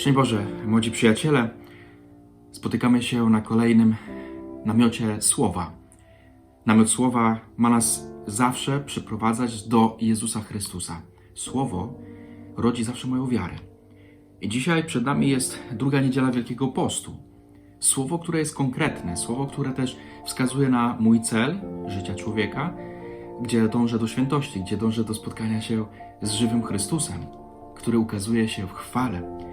Szczęść Boże, młodzi przyjaciele, spotykamy się na kolejnym namiocie Słowa. Namiot Słowa ma nas zawsze przyprowadzać do Jezusa Chrystusa. Słowo rodzi zawsze moją wiarę. I dzisiaj przed nami jest druga niedziela Wielkiego Postu. Słowo, które jest konkretne, słowo, które też wskazuje na mój cel życia człowieka, gdzie dążę do świętości, gdzie dążę do spotkania się z żywym Chrystusem, który ukazuje się w chwale.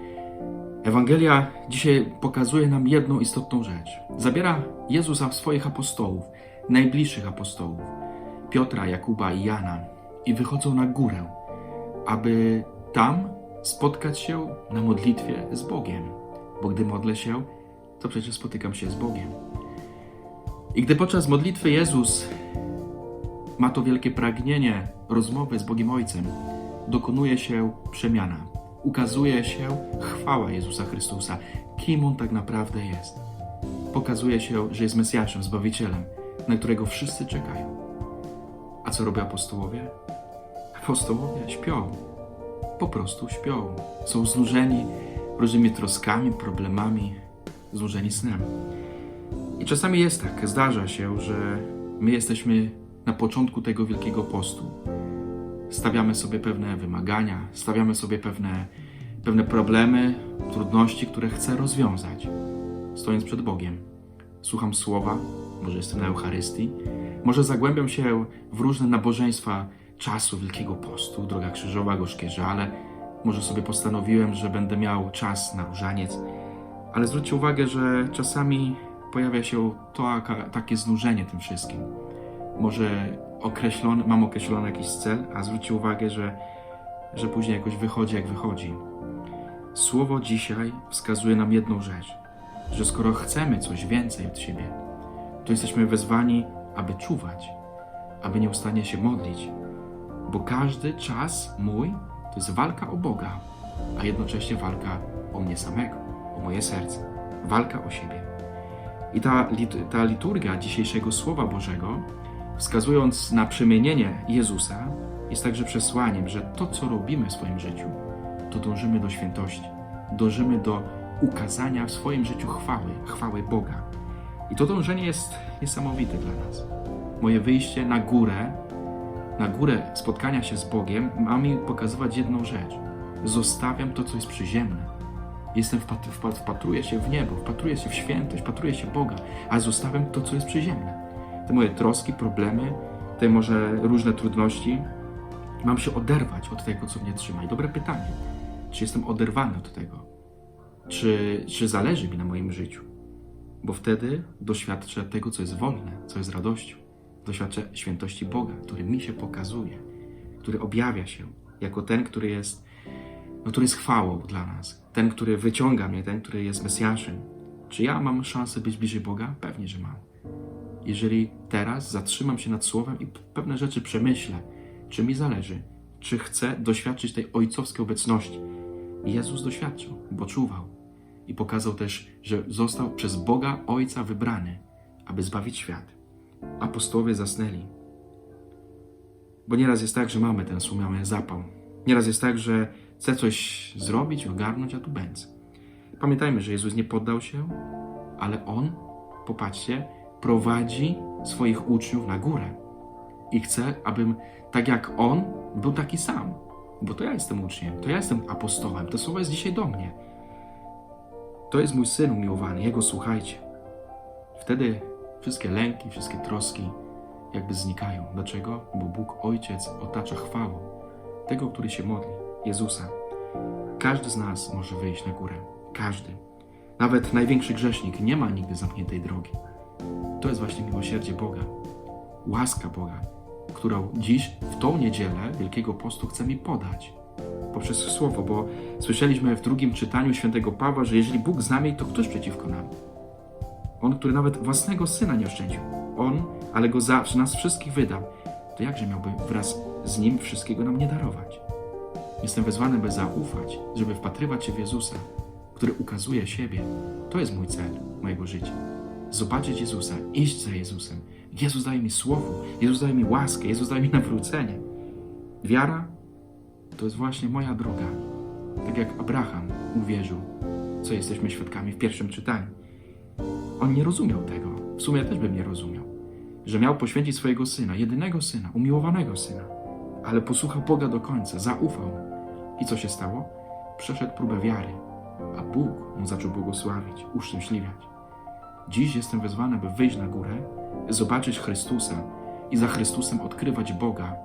Ewangelia dzisiaj pokazuje nam jedną istotną rzecz. Zabiera Jezusa swoich apostołów, najbliższych apostołów, Piotra, Jakuba i Jana, i wychodzą na górę, aby tam spotkać się na modlitwie z Bogiem. Bo gdy modlę się, to przecież spotykam się z Bogiem. I gdy podczas modlitwy Jezus ma to wielkie pragnienie rozmowy z Bogiem Ojcem, dokonuje się przemiana. Ukazuje się chwała Jezusa Chrystusa, kim On tak naprawdę jest. Pokazuje się, że jest Mesjaszem, Zbawicielem, na którego wszyscy czekają. A co robią apostołowie? Apostołowie śpią. Po prostu śpią. Są znużeni różnymi troskami, problemami, znużeni snem. I czasami jest tak, zdarza się, że my jesteśmy na początku tego wielkiego postu. Stawiamy sobie pewne wymagania, stawiamy sobie pewne, pewne problemy, trudności, które chcę rozwiązać, stojąc przed Bogiem. Słucham słowa, może jestem na Eucharystii, może zagłębiam się w różne nabożeństwa czasu Wielkiego Postu, Droga Krzyżowa, Gorzkie Żale. Może sobie postanowiłem, że będę miał czas na różaniec, ale zwróćcie uwagę, że czasami pojawia się to takie znużenie tym wszystkim. Może określony, mam określony jakiś cel, a zwróćcie uwagę, że, że później jakoś wychodzi jak wychodzi. Słowo dzisiaj wskazuje nam jedną rzecz, że skoro chcemy coś więcej od siebie, to jesteśmy wezwani, aby czuwać, aby nieustannie się modlić, bo każdy czas mój to jest walka o Boga, a jednocześnie walka o mnie samego, o moje serce, walka o siebie. I ta, ta liturgia dzisiejszego Słowa Bożego, wskazując na przemienienie Jezusa, jest także przesłaniem, że to, co robimy w swoim życiu, to dążymy do świętości, dążymy do ukazania w swoim życiu chwały, chwały Boga. I to dążenie jest niesamowite dla nas. Moje wyjście na górę, na górę spotkania się z Bogiem, ma mi pokazywać jedną rzecz. Zostawiam to, co jest przyziemne. Jestem wpat- wpat- wpatruję się w niebo, wpatruję się w świętość, wpatruję się w Boga, a zostawiam to, co jest przyziemne. Te moje troski, problemy, te może różne trudności. Mam się oderwać od tego, co mnie trzyma. I dobre pytanie, czy jestem oderwany od tego? Czy, czy zależy mi na moim życiu? Bo wtedy doświadczę tego, co jest wolne, co jest radością. Doświadczę świętości Boga, który mi się pokazuje, który objawia się jako ten, który jest, no, który jest chwałą dla nas, ten, który wyciąga mnie, ten, który jest Mesjaszem. Czy ja mam szansę być bliżej Boga? Pewnie, że mam. Jeżeli teraz zatrzymam się nad Słowem i pewne rzeczy przemyślę, czy mi zależy, czy chcę doświadczyć tej ojcowskiej obecności. I Jezus doświadczył, bo czuwał i pokazał też, że został przez Boga Ojca wybrany, aby zbawić świat. Apostołowie zasnęli. Bo nieraz jest tak, że mamy ten sumiony zapał. Nieraz jest tak, że chcę coś zrobić, ogarnąć, a tu bęc. Pamiętajmy, że Jezus nie poddał się, ale On, popatrzcie, prowadzi swoich uczniów na górę. I chce, abym tak jak On był taki sam. Bo to ja jestem uczniem, to ja jestem apostołem, to słowo jest dzisiaj do mnie. To jest mój syn umiłowany, jego słuchajcie. Wtedy wszystkie lęki, wszystkie troski jakby znikają. Dlaczego? Bo Bóg Ojciec otacza chwałą tego, który się modli, Jezusa. Każdy z nas może wyjść na górę. Każdy. Nawet największy grzesznik nie ma nigdy zamkniętej drogi. To jest właśnie miłosierdzie Boga, łaska Boga, którą dziś, w tą niedzielę Wielkiego Postu chce mi podać poprzez Słowo, bo słyszeliśmy w drugim czytaniu świętego Pawła, że jeżeli Bóg z nami, to ktoś przeciwko nam? On, który nawet własnego Syna nie oszczędził. On, ale Go za nas wszystkich wydał. To jakże miałby wraz z Nim wszystkiego nam nie darować? Jestem wezwany, by zaufać, żeby wpatrywać się w Jezusa, który ukazuje siebie. To jest mój cel mojego życia. Zobaczyć Jezusa, iść za Jezusem. Jezus daje mi słowo, Jezus daje mi łaskę, Jezus daje mi nawrócenie. Wiara to jest właśnie moja droga. Tak jak Abraham uwierzył, co jesteśmy świadkami w pierwszym czytaniu. On nie rozumiał tego. W sumie też bym nie rozumiał. Że miał poświęcić swojego syna, jedynego syna, umiłowanego syna. Ale posłuchał Boga do końca, zaufał. I co się stało? Przeszedł próbę wiary, a Bóg mu zaczął błogosławić, uszczęśliwiać. Dziś jestem wezwany, by wyjść na górę, zobaczyć Chrystusa i za Chrystusem odkrywać Boga,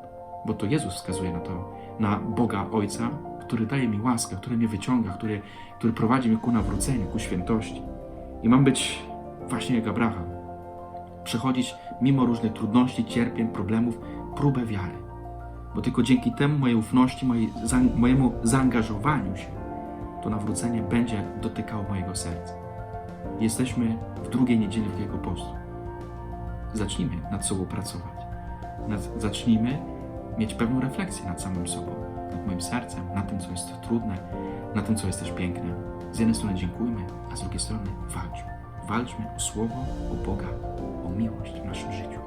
bo to Jezus wskazuje na to, na Boga Ojca, który daje mi łaskę, który mnie wyciąga, który, który prowadzi mnie ku nawróceniu, ku świętości. I mam być właśnie jak Abraham. Przechodzić mimo różnych trudności, cierpień, problemów, próbę wiary. Bo tylko dzięki temu mojej ufności, mojej, mojemu zaangażowaniu się, to nawrócenie będzie dotykało mojego serca. Jesteśmy w drugiej niedzieli Wielkiego Postu. Zacznijmy nad sobą pracować. Nad, zacznijmy mieć pewną refleksję nad samym sobą, nad moim sercem, nad tym, co jest trudne, nad tym, co jest też piękne. Z jednej strony dziękujmy, a z drugiej strony walczmy. Walczmy o Słowo, o Boga, o miłość w naszym życiu.